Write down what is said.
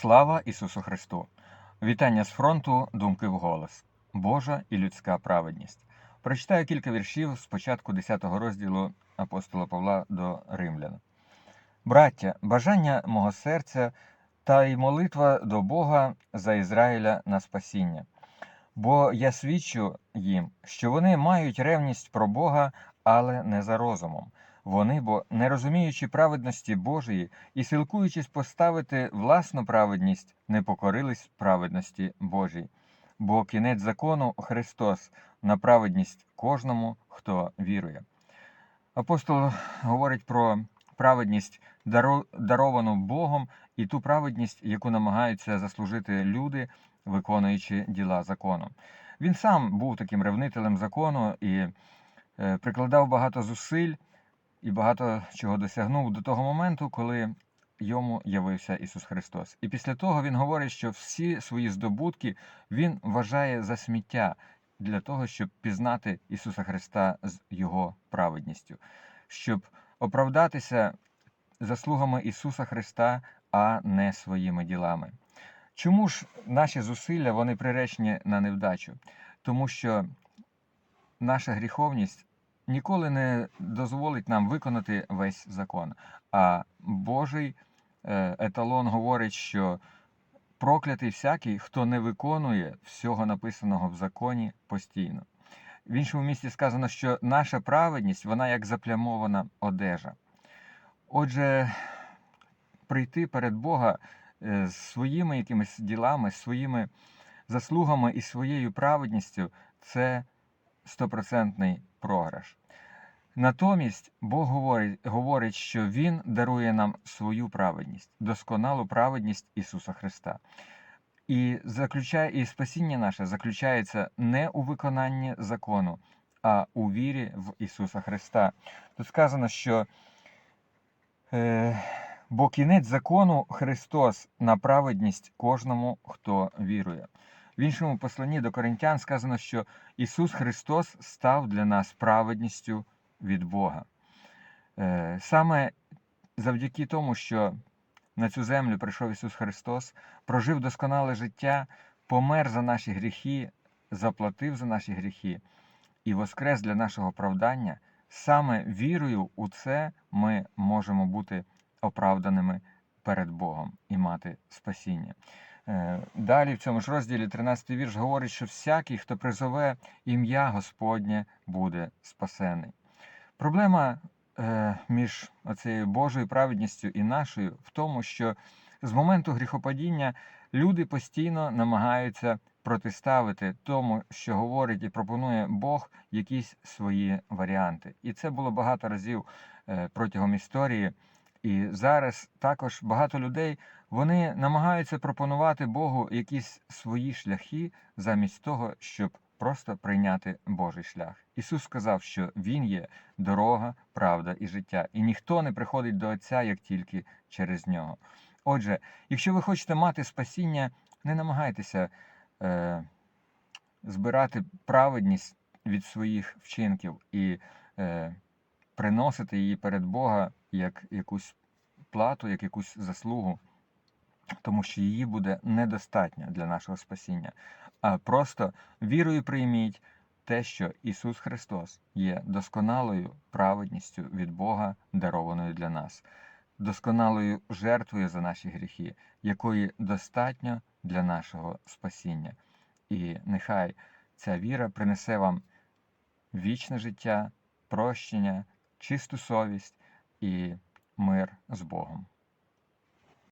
Слава Ісусу Христу! Вітання з фронту, думки вголос. Божа і людська праведність. Прочитаю кілька віршів з початку 10 розділу апостола Павла до Римлян. Браття, бажання мого серця та й молитва до Бога за Ізраїля на спасіння. Бо я свідчу їм, що вони мають ревність про Бога, але не за розумом. Вони, бо, не розуміючи праведності Божої і силкуючись поставити власну праведність, не покорились праведності Божій. Бо кінець закону Христос на праведність кожному, хто вірує. Апостол говорить про праведність, даровану Богом, і ту праведність, яку намагаються заслужити люди, виконуючи діла закону. Він сам був таким ревнителем закону і е, прикладав багато зусиль і багато чого досягнув до того моменту, коли йому явився Ісус Христос. І після того він говорить, що всі свої здобутки він вважає за сміття для того, щоб пізнати Ісуса Христа з Його праведністю, щоб оправдатися заслугами Ісуса Христа, а не своїми ділами. Чому ж наші зусилля вони приречені на невдачу? Тому що наша гріховність ніколи не дозволить нам виконати весь закон. А Божий е, еталон говорить, що проклятий всякий, хто не виконує всього написаного в законі постійно. В іншому місці сказано, що наша праведність, вона як заплямована одежа. Отже, прийти перед Бога е, з своїми якимись ділами, своїми заслугами і своєю праведністю це стопроцентний програш. Натомість Бог говорить, говорить, що Він дарує нам свою праведність, досконалу праведність Ісуса Христа. І заключає, і спасіння наше заключається не у виконанні закону, а у вірі в Ісуса Христа. Тут сказано, що е, бо кінець закону Христос на праведність кожному, хто вірує. В іншому посланні до Коринтян сказано, що Ісус Христос став для нас праведністю від Бога. Е, Саме завдяки тому, що на цю землю прийшов Ісус Христос, прожив досконале життя, помер за наші гріхи, заплатив за наші гріхи і воскрес для нашого оправдання, саме вірою у це ми можемо бути оправданими перед Богом і мати спасіння. Е, Далі в цьому ж розділі 13 вірш говорить, що всякий, хто призове ім'я Господнє, буде спасений. Проблема е, між оцією Божою праведністю і нашою в тому, що з моменту гріхопадіння люди постійно намагаються протиставити тому, що говорить і пропонує Бог, якісь свої варіанти. І це було багато разів е, протягом історії. І зараз також багато людей вони намагаються пропонувати Богу якісь свої шляхи замість того, щоб просто прийняти Божий шлях. Ісус сказав, що Він є дорога, правда і життя, і ніхто не приходить до Отця як тільки через нього. Отже, якщо ви хочете мати спасіння, не намагайтеся е, збирати праведність від своїх вчинків і е, приносити її перед Бога як якусь плату, як якусь заслугу, тому що її буде недостатньо для нашого спасіння. А просто вірою прийміть те, що Ісус Христос є досконалою праведністю від Бога, дарованою для нас, досконалою жертвою за наші гріхи, якої достатньо для нашого спасіння. І нехай ця віра принесе вам вічне життя, прощення, чисту совість і мир з Богом.